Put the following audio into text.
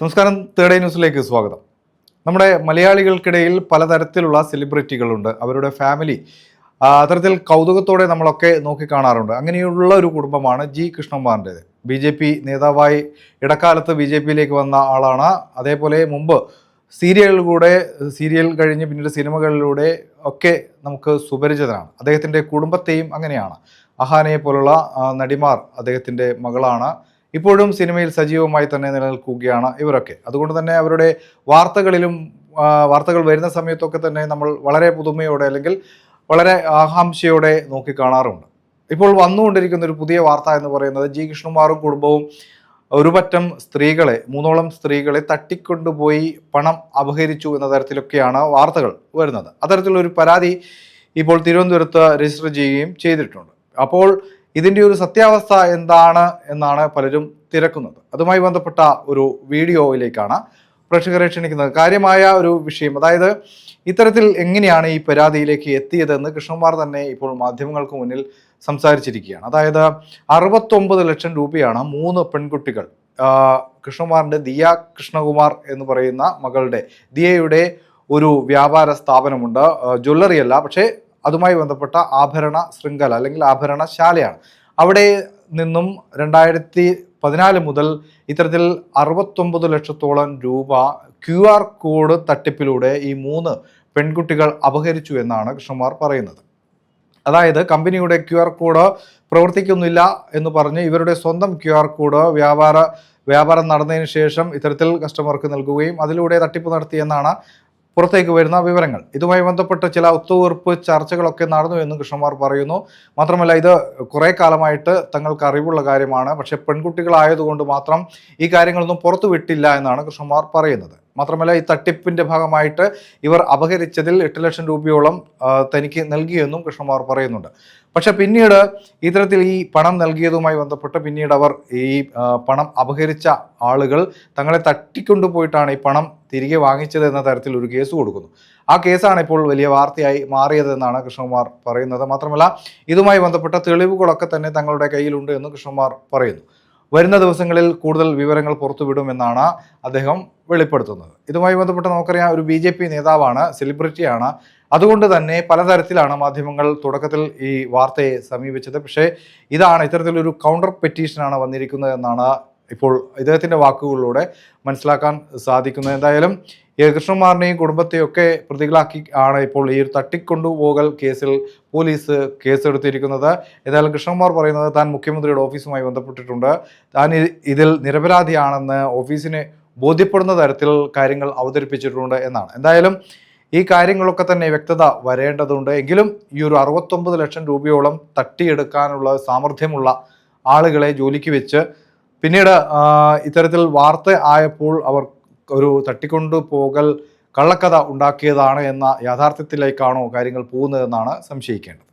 നമസ്കാരം തേർഡ് ന്യൂസിലേക്ക് സ്വാഗതം. നമ്മുടെ മലയാളികൾക്കിടയിൽ പലതരത്തിലുള്ള സെലിബ്രിറ്റികളുണ്ട്. അവരുടെ ഫാമിലി അത്തരത്തിൽ കൗതുകത്തോടെ നമ്മളൊക്കെ നോക്കിക്കാണാറുണ്ട്. അങ്ങനെയുള്ള ഒരു കുടുംബമാണ് ജി കൃഷ്ണകുമാറിന്റേത് ബി ജെ പി നേതാവായി ഇടക്കാലത്ത് ബി ജെ പിയിലേക്ക് വന്ന ആളാണ്. അതേപോലെ മുമ്പ് സീരിയലിലൂടെ സീരിയൽ കഴിഞ്ഞ് പിന്നീട് സിനിമകളിലൂടെ ഒക്കെ നമുക്ക് സുപരിചിതനാണ്. അദ്ദേഹത്തിന്റെ കുടുംബത്തെയും അങ്ങനെയാണ്. അഹാനയെ പോലുള്ള നടിമാർ അദ്ദേഹത്തിന്റെ മകളാണ്. ഇപ്പോഴും സിനിമയിൽ സജീവമായി തന്നെ നിലനിൽക്കുകയാണ് ഇവരൊക്കെ. അതുകൊണ്ട് തന്നെ അവരുടെ വാർത്തകളിലും വാർത്തകൾ വരുന്ന സമയത്തൊക്കെ തന്നെ നമ്മൾ വളരെ പുതുമയോടെ അല്ലെങ്കിൽ വളരെ ആകാംക്ഷയോടെ നോക്കിക്കാണാറുണ്ട്. ഇപ്പോൾ വന്നുകൊണ്ടിരിക്കുന്ന ഒരു പുതിയ വാർത്ത എന്ന് പറയുന്നത് ജി കൃഷ്ണകുമാറും കുടുംബവും ഒരുപറ്റം സ്ത്രീകളെ മൂന്നോളം സ്ത്രീകളെ തട്ടിക്കൊണ്ടുപോയി പണം അപഹരിച്ചു എന്ന തരത്തിലൊക്കെയാണ് വാർത്തകൾ വരുന്നത്. അത്തരത്തിലൊരു പരാതി ഇപ്പോൾ തിരുവനന്തപുരത്ത് രജിസ്റ്റർ ചെയ്യുകയും ചെയ്തിട്ടുണ്ട്. അപ്പോൾ ഇതിന്റെ ഒരു സത്യാവസ്ഥ എന്താണ് എന്നാണ് പലരും തിരക്കുന്നത്. അതുമായി ബന്ധപ്പെട്ട ഒരു വീഡിയോയിലേക്കാണ് പ്രേക്ഷകരെ ക്ഷണിക്കുന്നത്. കാര്യമായ ഒരു വിഷയം അതായത് ഇത്തരത്തിൽ എങ്ങനെയാണ് ഈ പരാതിയിലേക്ക് എത്തിയതെന്ന് കൃഷ്ണകുമാർ തന്നെ ഇപ്പോൾ മാധ്യമങ്ങൾക്ക് മുന്നിൽ സംസാരിച്ചിരിക്കുകയാണ്. അതായത് അറുപത്തൊമ്പത് ലക്ഷം രൂപയാണ് മൂന്ന് പെൺകുട്ടികൾ കൃഷ്ണകുമാറിന്റെ ദിയ കൃഷ്ണകുമാർ എന്ന് പറയുന്ന മകളുടെ ദിയയുടെ ഒരു വ്യാപാര സ്ഥാപനമുണ്ട്. ജ്വല്ലറിയല്ല പക്ഷേ അതുമായി ബന്ധപ്പെട്ട ആഭരണ ശൃംഖല അല്ലെങ്കിൽ ആഭരണ ശാലയാണ്. അവിടെ നിന്നും രണ്ടായിരത്തി പതിനാല് മുതൽ ഇത്തരത്തിൽ അറുപത്തൊമ്പത് ലക്ഷത്തോളം രൂപ ക്യു ആർ കോഡ് തട്ടിപ്പിലൂടെ ഈ മൂന്ന് പെൺകുട്ടികൾ അപഹരിച്ചു എന്നാണ് കൃഷ്ണകുമാർ പറയുന്നത്. അതായത് കമ്പനിയുടെ ക്യു ആർ കോഡ് പ്രവർത്തിക്കുന്നില്ല എന്ന് പറഞ്ഞ് ഇവരുടെ സ്വന്തം ക്യു ആർ കോഡ് വ്യാപാര വ്യാപാരം നടന്നതിന് ശേഷം ഇത്തരത്തിൽ കസ്റ്റമർക്ക് നൽകുകയും അതിലൂടെ തട്ടിപ്പ് നടത്തിയെന്നാണ് പുറത്തേക്ക് വരുന്ന വിവരങ്ങൾ. ഇതുമായി ബന്ധപ്പെട്ട് ചില ഒത്തുതീർപ്പ് ചർച്ചകളൊക്കെ നടന്നു എന്നും കൃഷ്ണകുമാർ പറയുന്നു. മാത്രമല്ല ഇത് കുറേ കാലമായിട്ട് തങ്ങൾക്ക് അറിവുള്ള കാര്യമാണ്. പക്ഷെ പെൺകുട്ടികളായതുകൊണ്ട് മാത്രം ഈ കാര്യങ്ങളൊന്നും പുറത്തു വിട്ടില്ല എന്നാണ് കൃഷ്ണകുമാർ പറയുന്നത്. മാത്രമല്ല ഈ തട്ടിപ്പിന്റെ ഭാഗമായിട്ട് ഇവർ അപഹരിച്ചതിൽ എട്ട് ലക്ഷം രൂപയോളം തനിക്ക് നൽകിയെന്നും കൃഷ്ണകുമാർ പറയുന്നുണ്ട്. പക്ഷെ പിന്നീട് ഇത്തരത്തിൽ ഈ പണം നൽകിയതുമായി ബന്ധപ്പെട്ട് പിന്നീട് അവർ ഈ പണം അപഹരിച്ച ആളുകൾ തങ്ങളെ തട്ടിക്കൊണ്ടുപോയിട്ടാണ് ഈ പണം തിരികെ വാങ്ങിച്ചത് എന്ന തരത്തിൽ ഒരു കേസ് കൊടുക്കുന്നു. ആ കേസാണ് ഇപ്പോൾ വലിയ വാർത്തയായി മാറിയതെന്നാണ് കൃഷ്ണകുമാർ പറയുന്നത്. മാത്രമല്ല ഇതുമായി ബന്ധപ്പെട്ട തെളിവുകളൊക്കെ തന്നെ തങ്ങളുടെ കയ്യിലുണ്ട് എന്ന് കൃഷ്ണകുമാർ പറയുന്നു. വരുന്ന ദിവസങ്ങളിൽ കൂടുതൽ വിവരങ്ങൾ പുറത്തുവിടുമെന്നാണ് അദ്ദേഹം വെളിപ്പെടുത്തുന്നത്. ഇതുമായി ബന്ധപ്പെട്ട് നമുക്കറിയാം ഒരു ബി ജെ പി നേതാവാണ് സെലിബ്രിറ്റിയാണ്. അതുകൊണ്ട് തന്നെ പലതരത്തിലാണ് മാധ്യമങ്ങൾ തുടക്കത്തിൽ ഈ വാർത്തയെ സമീപിച്ചത്. പക്ഷേ ഇതാണ് ഇത്തരത്തിലൊരു കൗണ്ടർ പെറ്റീഷനാണ് വന്നിരിക്കുന്നത് എന്നാണ് ഇപ്പോൾ ഇദ്ദേഹത്തിന്റെ വാക്കുകളിലൂടെ മനസ്സിലാക്കാൻ സാധിക്കുന്നത്. എന്തായാലും കൃഷ്ണകുമാറിനെയും കുടുംബത്തെയും ഒക്കെ പ്രതികളാക്കി ആണ് ഇപ്പോൾ ഈ ഒരു തട്ടിക്കൊണ്ടുപോകൽ കേസിൽ പോലീസ് കേസെടുത്തിരിക്കുന്നത്. ഏതായാലും കൃഷ്ണകുമാർ പറയുന്നത് താൻ മുഖ്യമന്ത്രിയുടെ ഓഫീസുമായി ബന്ധപ്പെട്ടിട്ടുണ്ട്. താൻ ഇതിൽ നിരപരാധിയാണെന്ന് ഓഫീസിന് ബോധ്യപ്പെടുന്ന തരത്തിൽ കാര്യങ്ങൾ അവതരിപ്പിച്ചിട്ടുണ്ട് എന്നാണ്. എന്തായാലും ഈ കാര്യങ്ങളൊക്കെ തന്നെ വ്യക്തത വരേണ്ടതുണ്ട്. എങ്കിലും ഈ ഒരു അറുപത്തൊമ്പത് ലക്ഷം രൂപയോളം തട്ടിയെടുക്കാനുള്ള സാമർഥ്യമുള്ള ആളുകളെ ജോലിക്ക് വെച്ച് പിന്നീട് ഇത്തരത്തിൽ വാർത്ത ആയപ്പോൾ അവർ ഒരു തട്ടിക്കൊണ്ടു പോകൽ കള്ളക്കഥ ഉണ്ടാക്കിയതാണ് എന്ന യാഥാർത്ഥ്യത്തിലേക്കാണോ കാര്യങ്ങൾ പോകുന്നതെന്നാണ് സംശയിക്കേണ്ടത്.